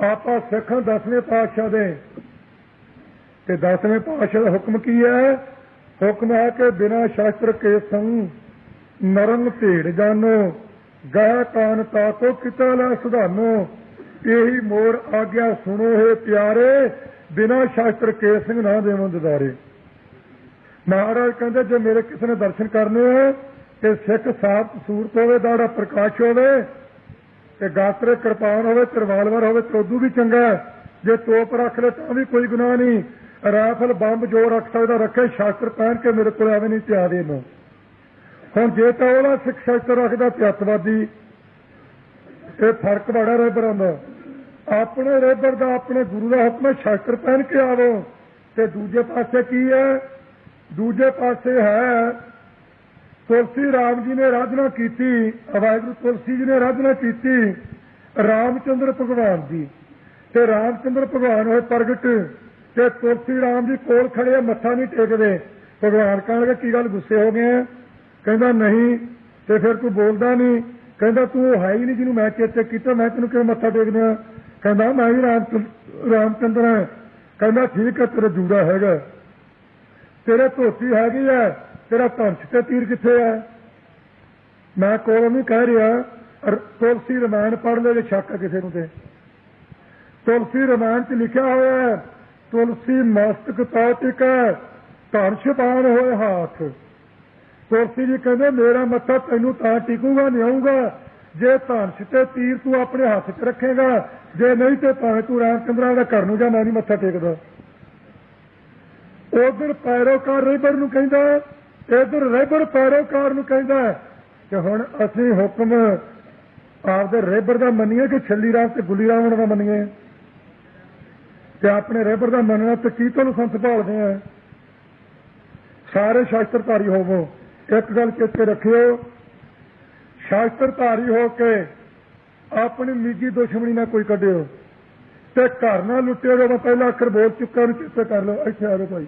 ਆਪਾਂ ਸਿੱਖਾਂ ਦਸਵੇਂ ਪਾਤਸ਼ਾਹ ਦੇ। ਤੇ ਦਸਵੇਂ ਪਾਤਸ਼ਾਹ ਦਾ ਹੁਕਮ ਕੀ ਹੈ? ਹੁਕਮ ਹੈ ਕਿ ਬਿਨਾ ਸ਼ਾਸਤਰ ਕੇ ਸੰਗ ਨਰਮ ਢੇੜ ਜਾਨੋ ਗਾਇ ਕਾਨ ਤਾਕੋ ਕਿਤਾ ਲੈ ਸੁਧਾਨੋ। ਇਹੀ ਮੋਰ ਆਗਿਆ ਸੁਣੋ ਹੈ ਪਿਆਰੇ, ਬਿਨਾ ਸ਼ਾਸਤਰ ਕੇ ਸਿੰਘ ਨਾ ਦੇਵੋ ਦਿਦਾਰੇ ਮਹਾਰਾਜ ਕਹਿੰਦੇ, ਜੇ ਮੇਰੇ ਕਿਸੇ ਨੇ ਦਰਸ਼ਨ ਕਰਨੇ ਹੈ ਤੇ ਸਿੱਖ ਸਾਫ਼ ਸੂਰਤ ਹੋਵੇ, ਦਾੜਾ ਪ੍ਰਕਾਸ਼ ਹੋਵੇ ਤੇ ਗਾਤਰੇ ਕਿਰਪਾਨ ਹੋਵੇ ਤਰਵਾਲਵਰ ਹੋਵੇ ਤੋਦੂ ਵੀ ਚੰਗਾ ਜੇ ਤੋਪ ਰੱਖ ਲੈ ਤਾਂ ਵੀ ਕੋਈ ਗੁਨਾਹ ਨਹੀਂ। ਰਾਫਲ ਬੰਬ ਜੋ ਰੱਖ ਸਕਦਾ ਰੱਖੇ, ਸ਼ਾਸਤਰ ਪਹਿਨ ਕੇ ਮੇਰੇ ਕੋਲ ਐਵੇਂ ਨਹੀਂ ਤਿਆਰ ਇਹਨੂੰ। ਹੁਣ ਜੇ ਤਾਂ ਉਹਦਾ ਸਿੱਖ ਸ਼ਾਸਤਰ ਰੱਖਦਾ ਪਿਆਤਵਾਦੀ ਇਹ ਫ਼ਰਕ ਬੜਾ ਰੇਬਰਾਂ ਦਾ ਆਪਣੇ ਰੇਬਰ ਦਾ, ਆਪਣੇ ਗੁਰੂ ਦਾ ਹੁਕਮ ਸ਼ਾਸਤਰ ਪਹਿਨ ਕੇ ਆਵੋ। ਤੇ ਦੂਜੇ ਪਾਸੇ ਕੀ ਹੈ? ਦੂਜੇ ਪਾਸੇ ਹੈ ਤੁਲਸੀ ਰਾਮ ਜੀ ਨੇ ਆਰਾਧਨਾ ਕੀਤੀ, ਵਾਹਿਗੁਰੂ ਤੁਲਸੀ ਜੀ ਨੇ ਆਰਾਧਨਾ ਕੀਤੀ, ਰਾਮਚੰਦਰ ਭਗਵਾਨ ਦੀ। ਤੇ ਰਾਮਚੰਦਰ ਭਗਵਾਨ ਹੋਏ ਪ੍ਰਗਟ, ਤੇ ਤੁਲਸੀ ਰਾਮ ਜੀ ਕੋਲ ਖੜੇ ਆ, ਮੱਥਾ ਨਹੀਂ ਟੇਕਦੇ। ਭਗਵਾਨ ਕਹਿੰਦੇ ਕੀ ਗੱਲ, ਗੁੱਸੇ ਹੋ ਗਏ ਕਹਿੰਦਾ, ਨਹੀਂ। ਤੇ ਫਿਰ ਤੂੰ ਬੋਲਦਾ ਨਹੀਂ। ਕਹਿੰਦਾ, ਤੂੰ ਉਹ ਹੈ ਹੀ ਨਹੀਂ ਜਿਹਨੂੰ ਮੈਂ ਚੇਤੇ ਕੀਤਾ, ਮੈਂ ਤੈਨੂੰ ਕਿਵੇਂ ਮੱਥਾ ਟੇਕਦਾ ਕਹਿੰਦਾ, ਮੈਂ ਵੀ ਰਾਮ ਰਾਮਚੰਦਰ ਹਾਂ। ਕਹਿੰਦਾ, ਠੀਕ ਹੈ, ਤੇਰਾ ਜੂੜਾ ਹੈਗਾ। ਤੇਰੇ ਧੋਤੀ ਹੈਗੀ ਹੈ ਤੇਰਾ ਧੰਚ ਤੇ ਤੀਰ ਕਿੱਥੇ ਹੈ ਮੈਂ ਕੋਲੋਂ ਨਹੀਂ ਕਹਿ ਰਿਹਾ ਤੁਲਸੀ ਰਮਾਇਣ ਪੜ੍ਹ ਲੈ ਜੇ ਸ਼ੱਕ ਹੈ ਕਿਸੇ ਨੂੰ ਤੇ। ਤੁਲਸੀ ਰਮਾਇਣ 'ਚ ਲਿਖਿਆ ਹੋਇਆ ਹੈ, ਤੁਲਸੀ ਮਸਤਕ ਤਾਟਿਕ ਧਨ ਬਾਣ ਹੋਏ ਹੱਥ। ਤੁਲਸੀ ਜੀ ਕਹਿੰਦੇ, ਮੇਰਾ ਮੱਥਾ ਤੈਨੂੰ ਤਾਂ ਟਿਕੂਗਾ, ਨਹੀਂ ਆਊਗਾ। ਜੇ ਧਨਸ਼ ਤੇ ਤੀਰ ਤੂੰ ਆਪਣੇ ਹੱਥ 'ਚ ਰੱਖੇਗਾ, ਜੇ ਨਹੀਂ ਤੇ ਭਾਵੇਂ ਤੂੰ ਰਾਮਚੰਦਰਾ ਦਾ ਘਰ ਨੂੰ ਜਾ, ਮੈਂ ਨਹੀਂ ਮੱਥਾ ਟੇਕਦਾ। ਉਧਰ ਪੈਰੋਕਾਰ ਰੇਬਰ ਨੂੰ ਕਹਿੰਦਾ ਇਧਰ ਰੇਬਰ ਪੈਰੋਕਾਰ ਨੂੰ ਕਹਿੰਦਾ ਕਿ ਹੁਣ ਅਸੀਂ ਹੁਕਮ ਆਪਦੇ ਰੇਬਰ ਦਾ ਮੰਨੀਏ ਕਿ ਛੱਲੀ ਰਾਮ ਤੇ ਗੁੱਲੀ ਰਾਮ ਦਾ ਮੰਨੀਏ। ਤੇ ਆਪਣੇ ਰੇਬਰ ਦਾ ਮੰਨਣਾ ਤੇ ਕੀ ਤੁਹਾਨੂੰ ਸੰਤ ਭਾਲਦੇ ਆ? ਸਾਰੇ ਸ਼ਾਸਤਰਧਾਰੀ ਹੋਵੋ, ਇੱਕ ਗੱਲ ਚੇਤੇ ਰੱਖਿਓ, ਸ਼ਾਸਤਰਧਾਰੀ ਹੋ ਕੇ ਆਪਣੀ ਨਿੱਜੀ ਦੁਸ਼ਮਣੀ ਨਾਲ ਕੋਈ ਕੱਢਿਓ। ਤੇ ਘਰ ਨਾਲ ਲੁੱਟਿਓ ਜਦੋਂ ਪਹਿਲਾ ਅੱਖਰ ਬੋਲ ਚੁੱਕਾ ਨੂੰ ਚੇਤੇ ਕਰ ਲਓ, ਇੱਥੇ ਆ ਜਾਓ ਭਾਈ।